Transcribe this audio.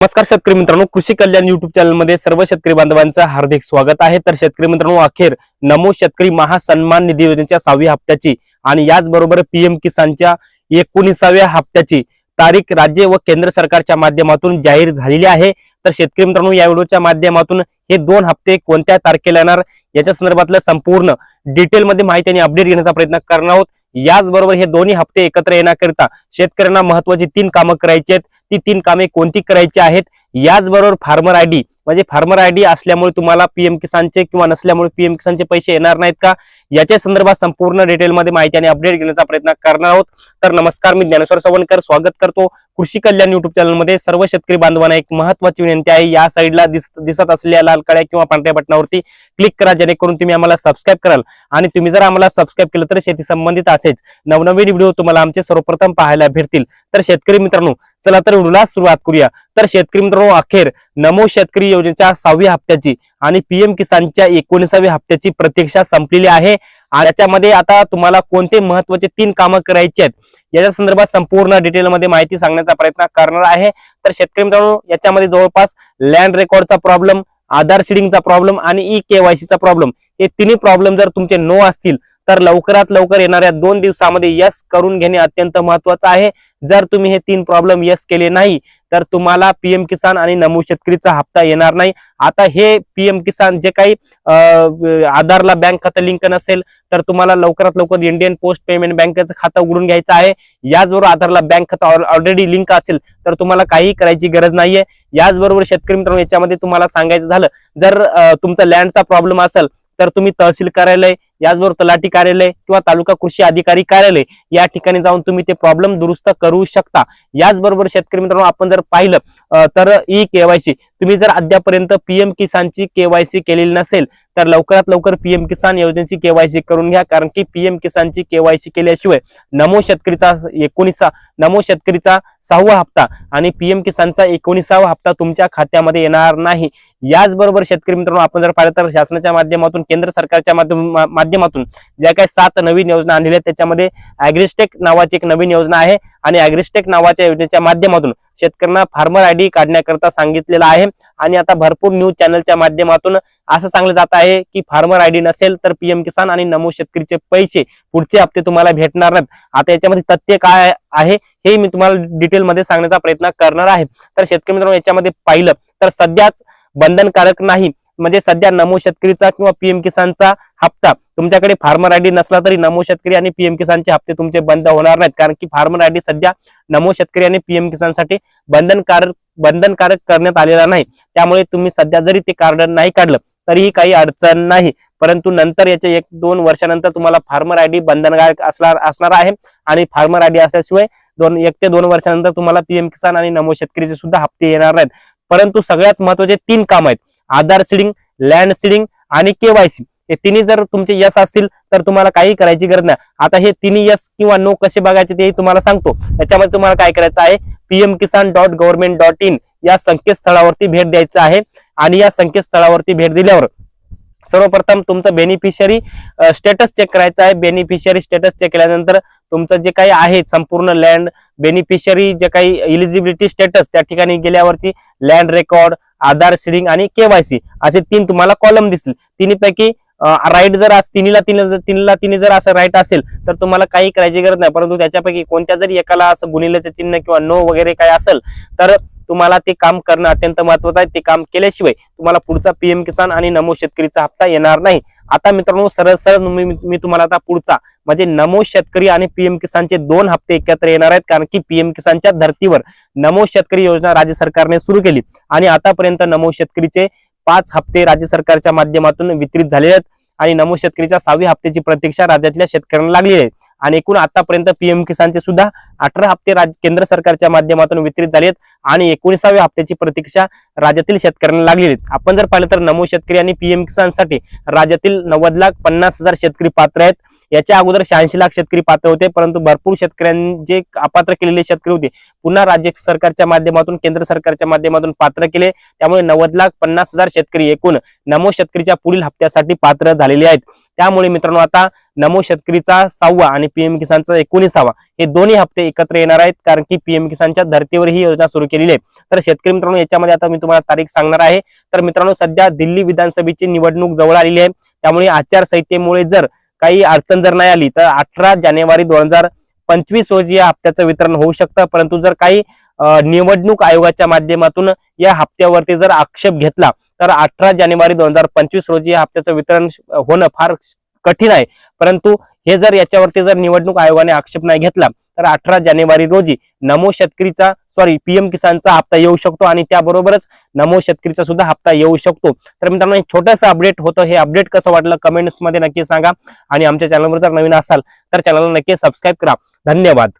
नमस्कार शेतकरी मित्रांनो कृषी कल्याण युट्यूब चॅनलमध्ये सर्व शेतकरी बांधवांचं हार्दिक स्वागत आहे. तर शेतकरी मित्रांनो अखेर नमो शेतकरी महासन्मान निधी योजनेच्या सहाव्या हप्त्याची आणि याचबरोबर पीएम किसानच्या एकोणीसाव्या हप्त्याची तारीख राज्य व केंद्र सरकारच्या माध्यमातून जाहीर झालेली आहे. तर शेतकरी मित्रांनो या व्हिडिओच्या माध्यमातून हे दोन हप्ते कोणत्या तारखेला येणार याच्या संदर्भातलं संपूर्ण डिटेलमध्ये माहिती आणि अपडेट घेण्याचा प्रयत्न करणार आहोत. याचबरोबर हे दोन्ही हप्ते एकत्र येण्याकरिता शेतकऱ्यांना महत्वाची तीन कामं करायची आहेत. ती तीन कामे कोणती करायची आहेत? याचबरोबर फार्मर आय डी म्हणजे फार्मर आय डी असल्यामुळे तुम्हाला पीएम किसानचे किंवा नसल्यामुळे पीएम किसानचे पैसे येणार नाहीत का? याच्या संदर्भात संपूर्ण डिटेलमध्ये माहिती आणि अपडेट घेण्याचा प्रयत्न करणार आहोत. तर नमस्कार मी ज्ञानेश्वर सवणकर स्वागत करतो कृषी कल्याण युट्यूब चॅनलमध्ये सर्व शेतकरी बांधवांना एक महत्वाची विनंती आहे. या साईडला दिसत असलेल्या लाल कड्या किंवा पांढऱ्या बटनावरती क्लिक करा जेणेकरून तुम्ही आम्हाला सबस्क्राईब कराल. आणि तुम्ही जर आम्हाला सबस्क्राईब केलं तर शेती संबंधित असेच नवनवीन व्हिडिओ तुम्हाला आमचे सर्वप्रथम पाहायला भेटतील. तर शेतकरी मित्रांनो चला तर व्हिडिओला सुरुवात करूया. तर शेतकरी मित्रांनो अखेर नमो शेतकरी योजनेच्या सहाव्या हप्त्याची आणि पीएम किसानच्या एकोणीसाव्या हप्त्याची प्रतीक्षा संपलेली आहे. आणि याच्यामध्ये आता तुम्हाला कोणते महत्त्वाचे तीन कामं करायची आहेत याच्या संदर्भात संपूर्ण डिटेलमध्ये माहिती सांगण्याचा प्रयत्न करणार आहे. तर शेतकरी मित्रांनो याच्यामध्ये जवळपास लँड रेकॉर्डचा प्रॉब्लेम आधार शिडिंगचा प्रॉब्लेम आणि ई केवायसीचा प्रॉब्लेम हे तिन्ही प्रॉब्लेम जर तुमचे नो असतील तर लवकरात लवकर येणाऱ्या दोन दिवसामध्ये यस करून घेणे अत्यंत महत्वाचं आहे. जर तुम्ही हे तीन प्रॉब्लेम यस केले नाही तर तुम्हाला पीएम किसान आणि नमो शेतकरीचा हप्ता येणार नाही. आता हे पीएम किसान जे काही आधारला बँक खातं लिंक नसेल तर तुम्हाला लवकरात लवकर इंडियन पोस्ट पेमेंट बँकेचं खातं उघडून घ्यायचं आहे. याचबरोबर आधारला बँक खातं ऑलरेडी लिंक असेल तर तुम्हाला काही करायची गरज नाहीये. याचबरोबर शेतकरी मित्रांनो याच्यामध्ये तुम्हाला सांगायचं झालं जर तुमचा लँडचा प्रॉब्लेम असेल तर तुम्ही तहसील कार्यालय याचबरोबर तलाठी कार्यालय किंवा तालुका कृषी अधिकारी कार्यालय या ठिकाणी जाऊन तुम्ही ते प्रॉब्लेम दुरुस्त करू शकता. याचबरोबर शेतकरी मित्रांनो आपण जर पाहिलं तर ई केवायसी तुम्ही जर अद्यापर्यंत पीएम किसानची केवायसी केलेली नसेल तर लवकरात लवकर पीएम किसान योजनेची केवायसी करून घ्या. कारण की पीएम किसानची केवायसी केल्याशिवाय नमो शेतकरीचा एकोणीसा नमो शेतकरीचा सहावा हप्ता आणि पीएम किसानचा एकोणीसावा हप्ता तुमच्या खात्यामध्ये येणार नाही. याचबरोबर शेतकरी मित्रांनो आपण जर पाहिलं तर शासनाच्या माध्यमातून केंद्र सरकारच्या माध्यम- माध्यमातून ज्या काही सात नवीन योजना आणलेल्या आहेत त्याच्यामध्ये अॅग्रिस्टेक नावाची एक नवीन योजना आहे आणि अॅग्रिस्टेक नावाच्या योजनेच्या माध्यमातून शेतकऱ्यांना फार्मर आय डी काढण्याकरता सांगितलेलं आहे. आणि आता भरपूर न्यूज चॅनलच्या माध्यमातून असं सांगलं जात आहे की फार्मर आय डी नसेल तर पीएम किसान आणि नमो शेतकरीचे पैसे पुढचे हप्ते तुम्हाला भेटणार नाहीत. आता याच्यामध्ये तथ्य काय आहे हे मी तुम्हाला डिटेलमध्ये सांगण्याचा प्रयत्न करणार आहे. तर शेतकरी मित्रांनो याच्यामध्ये पाहिलं तर सध्याच बंधनकारक नाही. म्हणजे सध्या नमो शेतकरीचा किंवा पीएम किसानचा हप्ता तुमच्याकडे फार्मर आयडी नसला तरी नमो शेतकरी आणि पीएम किसानचे हप्ते तुमचे बंद होणार नाहीत. कारण की फार्मर आयडी सध्या नमो शेतकरी आणि पीएम किसानसाठी बंधनकारक बंधनकारक करण्यात आलेला नाही. त्यामुळे तुम्ही सध्या जरी ते कार्ड नाही काढलं तरीही काही अडचण नाही. परंतु नंतर याच्या एक दोन वर्षानंतर तुम्हाला फार्मर आयडी बंधनकारक असणार असणार आहे. आणि फार्मर आयडी असल्याशिवाय दोन एक ते दोन वर्षानंतर तुम्हाला पीएम किसान आणि नमो शेतकरीचे सुद्धा हप्ते येणार नाहीत. परंतु सगळ्यात महत्त्वाचे तीन काम आहेत. आधार सिडिंग लँड सिडिंग आणि केवायसी हे तिन्ही जर तुमचे यस असतील तर तुम्हाला काही करायची गरज नाही. आता हे तिन्ही यस किंवा नो कसे बघायचे ते तुम्हाला सांगतो. त्याच्यामध्ये तुम्हाला काय करायचं आहे? PM Kisan dot government dot in या संकेतस्थळावरती भेट द्यायचं आहे. आणि या संकेतस्थळावरती भेट दिल्यावर सर्वप्रथम तुमचं बेनिफिशियरी स्टेटस चेक करायचं आहे. बेनिफिशियरी स्टेटस चेक केल्यानंतर तुमचं जे काही आहे संपूर्ण लँड बेनिफिशियरी जे काही इलिजिबिलिटी स्टेटस त्या ठिकाणी गेल्यावरती लँड रेकॉर्ड आधार सिडिंग आणि केवायसी असे तीन तुम्हाला कॉलम दिसतील. तिन्हीपैकी राईट जर तिन्हीला तीन तिन्हीला तिने जर असं राईट असेल तर तुम्हाला काही करायची गरज नाही. परंतु त्याच्यापैकी कोणत्या जरी एकाला असं गुणिल्याचं चिन्ह किंवा नो वगैरे काय असेल तर तुम्हाला ते काम करणं अत्यंत महत्वाचं आहे. ते काम केल्याशिवाय तुम्हाला पुढचा पीएम किसान आणि नमो शेतकरीचा हप्ता येणार नाही. आता मित्रांनो सरळ सरळ मी तुम्हाला आता पुढचा म्हणजे नमो शेतकरी आणि पीएम किसानचे दोन हप्ते एकत्र येणार आहेत. कारण की पीएम किसानच्या धर्तीवर नमो शेतकरी योजना राज्य सरकारने सुरू केली. आणि आतापर्यंत नमो शेतकरीचे पाच हप्ते राज्य सरकारच्या माध्यमातून वितरित झालेले आहेत. आणि नमो शेतकरीच्या सहावी हप्त्याची प्रतीक्षा राज्यातल्या शेतकऱ्यांना लागली आहे. आणि एकूण आतापर्यंत पीएम किसानचे सुद्धा अठरा हप्ते राज्य केंद्र सरकारच्या माध्यमातून वितरित झालेत आणि एकोणीसाव्या हप्त्याची प्रतीक्षा राज्यातील शेतकऱ्यांना लागलेली आपण जर पाहिलं तर नमो शेतकरी आणि पीएम किसानसाठी राज्यातील नव्वद लाख पन्नास हजार शेतकरी पात्र आहेत. याच्या अगोदर शहाऐंशी लाख शेतकरी पात्र होते परंतु भरपूर शेतकऱ्यांचे अपात्र केलेले शेतकरी होते पुन्हा राज्य सरकारच्या माध्यमातून केंद्र सरकारच्या माध्यमातून पात्र केले. त्यामुळे नव्वद लाख पन्नास हजार शेतकरी एकूण नमो शेतकरीच्या पुढील हप्त्यासाठी पात्र झालेले आहेत. त्यामुळे मित्रांनो आता नमो शेतकरीचा सहावा आणि पीएम किसानचा एकोणीसावा. हे दोन्ही हप्ते एकत्र येणार आहेत कारण की पीएम किसानच्या धर्तीवर ही योजना सुरू केलेली आहे. तर शेतकरी मित्रांनो याच्यामध्ये आता मी तुम्हाला तारीख सांगणार आहे. तर मित्रांनो सध्या दिल्ली विधानसभेची निवडणूक जवळ आलेली आहे. त्यामुळे आचारसंहितेमुळे जर काही अडचण जर नाही आली तर अठरा जानेवारी दोन हजार पंचवीस रोजी या हप्त्याचं वितरण होऊ शकतं. परंतु जर काही निवडणूक आयोगाच्या माध्यमातून या हप्त्यावरती जर आक्षेप घेतला तर अठरा जानेवारी दोन हजार पंचवीस रोजी या हप्त्याचं वितरण होणं फार कठीण आहे. परंतु हे जर याच्यावरती जर निवडणूक आयोगाने आक्षेप नाही घेतला तर अठरा जानेवारी रोजी नमो शेतकरीचा सॉरी पीएम किसानचा हप्ता येऊ शकतो आणि त्याबरोबरच नमो शेतकरीचा सुद्धा हप्ता येऊ शकतो. तर मित्रांनो हे छोटंसं अपडेट होतं. हे अपडेट कसं वाटलं कमेंट्समध्ये नक्की सांगा. आणि आमच्या चॅनलवर जर नवीन असाल तर चॅनलला नक्की सबस्क्राईब करा. धन्यवाद.